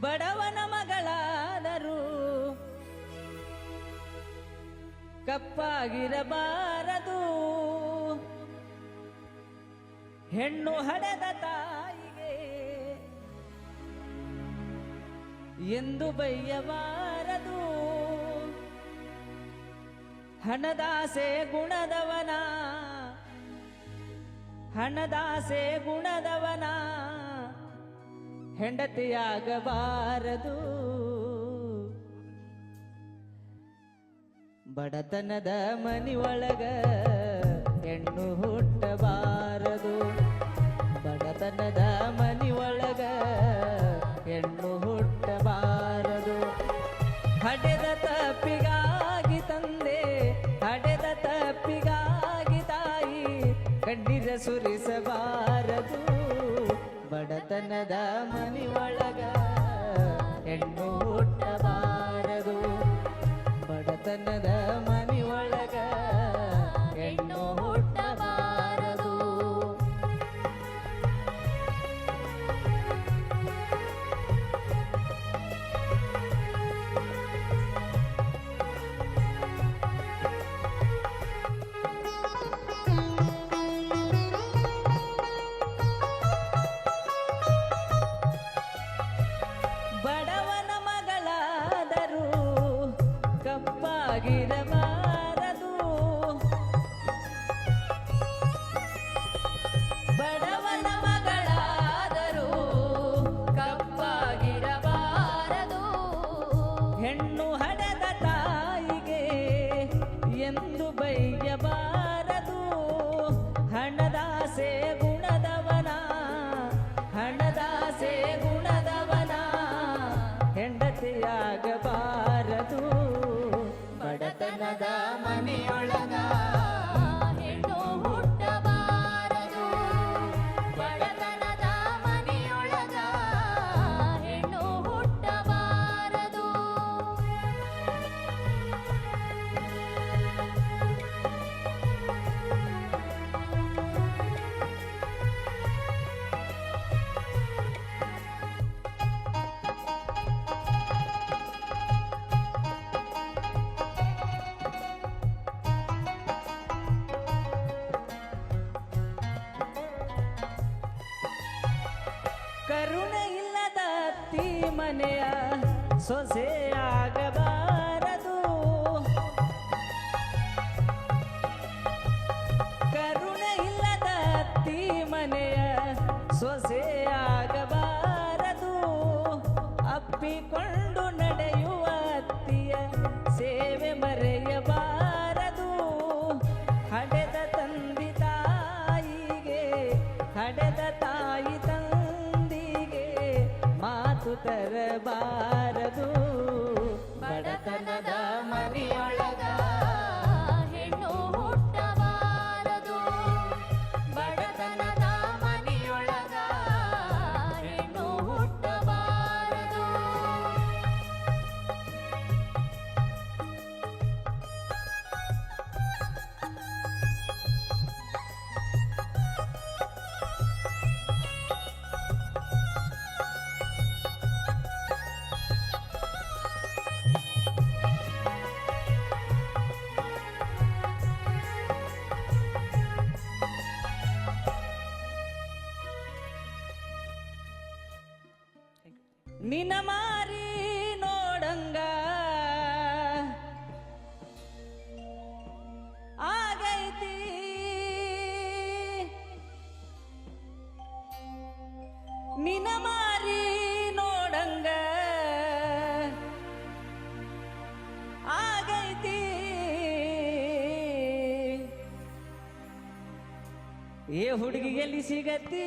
ಬಡವನ ಮಗಳಾದರೂ. ಕಪ್ಪಾಗಿರಬಾರದು. ಹೆಣ್ಣು ಹಡೆದ ತಾಯಿಗೆ ಎಂದು ಬೈಯಬಾರದು. ಹಣದಾಸೆ ಗುಣದವನ ಹಣದಾಸೆ ಗುಣದವನ. ಹೆಂಡತಿಯಾಗಬಾರದು. ಬಡತನದ ಮನಿಯೊಳಗ ಹೆಣ್ಣು ಹುಟ್ಟಬಾರದು. ಬಡತನದ ಮನಿಯೊಳಗ ಹೆಣ್ಣು ಹುಟ್ಟಬಾರದು. ಹಡೆದ ತಪ್ಪಿಗಾಗಿ ತಂದೆ, ಹಡೆದ ತಪ್ಪಿಗಾಗಿ ತಾಯಿ, ಕಣ್ಣೀರ ಸುರಿಸಬಾರದು. ಬಡತನದ ಮನಿಯೊಳಗ ಹೆಣ್ಣು ಹುಟ್ಟಬಾರದು ಬಡತನದ ಮನಿಯೊಳಗ ಹೆಣ್ಣು ಹಡೆದ ತಾಯಿಗೆ ಎಂದು ಬೈಯಬಾರದು. ಹಣದಾಸೆ ಗುಣದವನ ಹಣದಾಸೆ ಗುಣದವನ ಹೆಂಡತಿಯಾಗಬಾರದು. ಬಡತನದ ಮನೆಯೊಳಗ ಕರುಣೆ ಇಲ್ಲದ ಅತ್ತಿ ಮನೆಯ ಸೊಸೆ ಆಗಬಾರದು. ಕರುಣೆ ಇಲ್ಲದ ಅತ್ತಿ ಮನೆಯ ಸೊಸೆ ಆಗಬಾರದು. ಅಪ್ಪಿಕೊಂಡು ನಡೆಯುವ ತರಬಾರದು ಬಡತನದ ಮನೆಯೊಳಗ ನಿನ ಮಾರಿ ನೋಡಂಗ. ಆಗೈತಿ. ನಿನ ಮಾರಿ ನೋಡಂಗ. ಆಗೈತಿ. ಏ ಹುಡುಗಿ ಎಲ್ಲಿ ಸಿಗತ್ತಿ?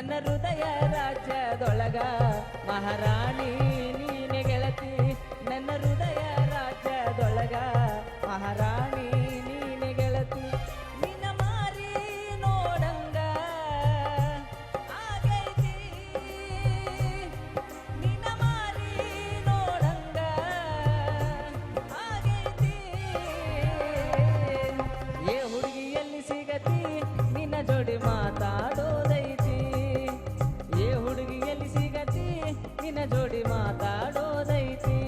ನನ್ನ ಹೃದಯ ರಾಜ್ಯದೊಳಗ ಮಹಾರಾಣಿ ಮಾತಾಡೋದೈತಿ.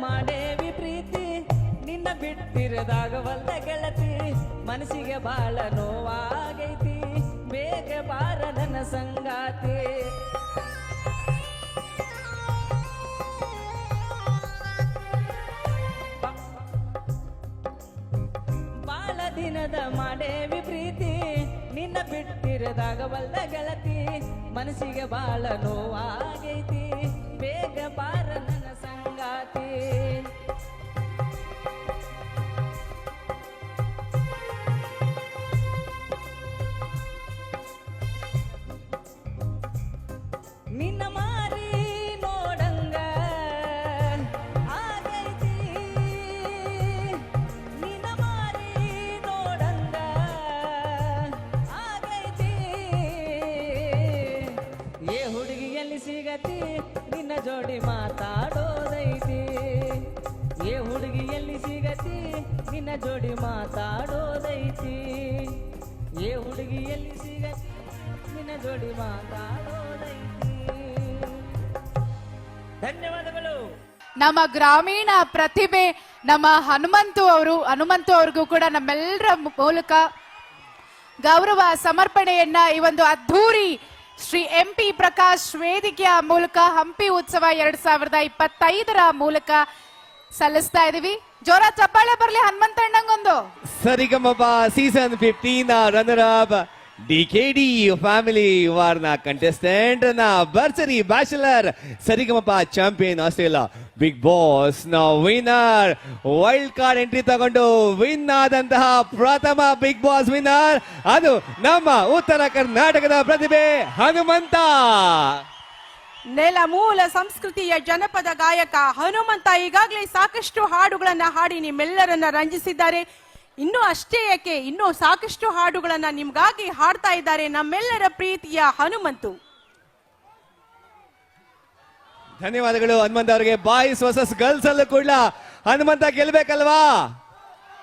ಮಾಡೇವಿ ಪ್ರೀತಿ ನಿನ್ನ ಬಿಟ್ಟಿರದಾಗವಲ್ದ ಗೆಳತಿ. ಮನಸ್ಸಿಗೆ ಬಾಳ ನೋವಾಗೈತಿ. ಬೇಗ ಬಾರ ನನ್ನ ಸಂಗಾತಿ. ಬಾಳ ದಿನದ ಮಾಡೇವಿ ಪ್ರೀತಿ ನಿನ್ನ ಬಿಟ್ಟಿರದಾಗವಲ್ದ ಗೆಳತಿ. ಮನಸ್ಸಿಗೆ ಬಾಳ ನೋವಾಗೈತಿ. ಬೇಗ ಬಾರ ನನ್ನ ಸಂಗಾತಿ. ನಿನ್ನ ಮಾತಾಡೋದೈತಿ. ಏ ಹುಡುಗಿ ಎಲ್ಲಿ ಸಿಗತಿ? ನಿನ್ನ ಜೋಡಿ ಮಾತಾಡೋದೈತಿ. ಏ ಹುಡುಗಿ ಎಲ್ಲಿ ಸಿಗತಿ? ನಿನ್ನ ಜೋಡಿ ಮಾತಾಡೋದೈತಿ. ಧನ್ಯವಾದಗಳು. ನಮ್ಮ ಗ್ರಾಮೀಣ ಪ್ರತಿಭೆ, ನಮ್ಮ ಹನುಮಂತು ಅವರು, ಹನುಮಂತು ಅವ್ರಿಗೂ ಕೂಡ ನಮ್ಮೆಲ್ಲರ ಮೂಲಕ ಗೌರವ ಸಮರ್ಪಣೆಯನ್ನ ಈ ಒಂದು ಅದ್ಧೂರಿ ಶ್ರೀ ಎಂ ಪಿ ಪ್ರಕಾಶ್ ವೇದಿಕೆಯ ಮೂಲಕ ಹಂಪಿ ಉತ್ಸವ ಎರಡ್ ಸಾವಿರದ ಇಪ್ಪತ್ತೈದರ ಮೂಲಕ ಸಲ್ಲಿಸ್ತಾ ಇದೀವಿ. ಜೋರ ಚಪ್ಪಾಳೆ ಬರ್ಲಿ ಹನುಮಂತಣ್ಣಂಗೊಂದು Sarigamapa season fifteen runner up D K D family ವಾರ್ನ ಕಂಟೆಸ್ಟೆಂಟ್ನ ಬರ್ಸರಿ bachelor Sarigamapa champion Australia big ಬಾಸ್ನ winner wild card entry ತಗೊಂಡು ವಿನ್ ಆದಂತಹ ಪ್ರಥಮ ಬಿಗ್ ಬಾಸ್ ವಿನ್ನರ್ ಅದು ನಮ್ಮ ಉತ್ತರ ಕರ್ನಾಟಕದ ಪ್ರತಿಭೆ ಹನುಮಂತ. ನೆಲ ಮೂಲ ಸಂಸ್ಕೃತಿಯ ಜನಪದ ಗಾಯಕ ಹನುಮಂತ ಈಗಾಗಲೇ ಸಾಕಷ್ಟು ಹಾಡುಗಳನ್ನ ಹಾಡಿ ನಿಮ್ಮೆಲ್ಲರನ್ನ ರಂಜಿಸಿದ್ದಾರೆ. ಇನ್ನೂ ಅಷ್ಟೇ ಯಾಕೆ ಇನ್ನೂ ಸಾಕಷ್ಟು ಹಾಡುಗಳನ್ನ ನಿಮ್ಗಾಗಿ ಹಾಡ್ತಾ ಇದ್ದಾರೆ ನಮ್ಮೆಲ್ಲರ ಪ್ರೀತಿಯ ಹನುಮಂತು. ಧನ್ಯವಾದಗಳು ಹನುಮಂತ ಅವರಿಗೆ. ಬಾಯ್ಸ್ ವರ್ಸಸ್ ಗರ್ಲ್ಸ್ ಅಲ್ಲೂ ಕೂಡ ಹನುಮಂತ ಗೆಲ್ಬೇಕಲ್ವಾ?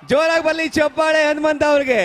ಜೋರಾಗಿ ಬರ್ಲಿ ಚಪ್ಪಾಳೆ ಹನುಮಂತ ಅವ್ರಿಗೆ.